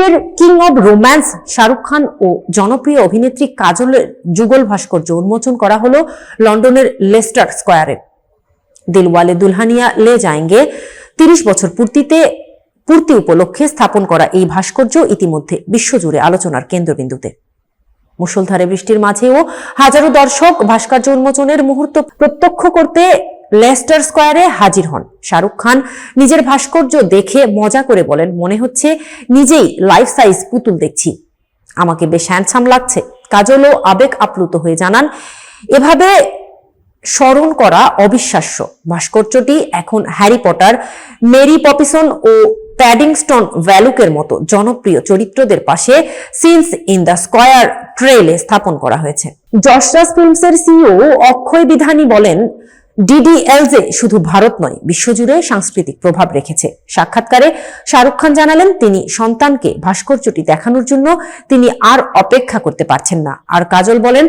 বলিউডের king of romance, Shahrukh Khan ও জনপ্রিয় অভিনেত্রী কাজলের যুগল ভাস্কর্য উন্মোচন করা হলো লন্ডনের লেস্টার স্কোয়ারে। দিলওয়ালে দুলহানিয়া, লে যায়েঙ্গে তিরিশ বছর পূর্তিতে, পূর্তি উপলক্ষে স্থাপন করা এই ভাস্কর্য ইতিমধ্যে বিশ্বজুড়ে আলোচনার কেন্দ্রবিন্দুতে। মুষলধারে বৃষ্টির মাঝেও হাজারো দর্শক ভাস্কর্য উন্মোচনের মুহূর্ত প্রত্যক্ষ করতে লেস্টার স্কোয়ারে হাজির হন। শাহরুখ খান নিজের ভাস্কর্য দেখে মজা করে বলেন, মনে হচ্ছে নিজেই লাইফ সাইজ পুতুল দেখছি। আমাকে বেশ হ্যান্ডসাম লাগছে। কাজলও আবেগ আপ্লুত হয়ে জানান, এভাবে স্মরণ করা অবিশ্বাস্য। ভাস্কর্যটি এখন হ্যারি পটার, মেরি পপিসন ও প্যাডিংস্টন ভ্যালুকের মতো জনপ্রিয় চরিত্রদের পাশে সিন্স ইন দ্য স্কয়ার ট্রেলে স্থাপন করা হয়েছে। যশরাজ ফিল্মসের সিইও অক্ষয় বিধানী বলেন ডিডিএলজে শুধু ভারত নয়, বিশ্বজুড়ে সাংস্কৃতিক প্রভাব রেখেছে। সাক্ষাৎকারে শাহরুখ খান জানালেন, তিনি সন্তানকে ভাস্কর্যটি দেখানোর জন্য তিনি আর অপেক্ষা করতে পারছেন না। আর কাজল বলেন,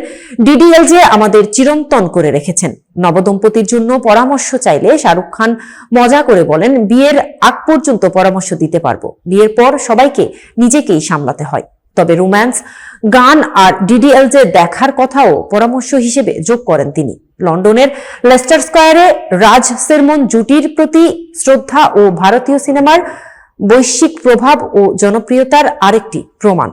ডিডিএলজে আমাদের চিরন্তন করে রেখেছেন। নবদম্পতির জন্য পরামর্শ চাইলে শাহরুখ খান মজা করে বলেন, বিয়ের আগ পর্যন্ত পরামর্শ দিতে পারব। বিয়ের পর সবাইকে নিজেকেই সামলাতে হয়। তবে রোম্যান্স, গান আর ডিডিএলজে দেখার কথাও পরামর্শ হিসেবে যোগ করেন তিনি। লন্ডনের লেস্টার স্কয়ারে রাজ সেরমন জুটির প্রতি শ্রদ্ধা ও ভারতীয় সিনেমার বৈশ্বিক প্রভাব ও জনপ্রিয়তার আরেকটি প্রমাণ।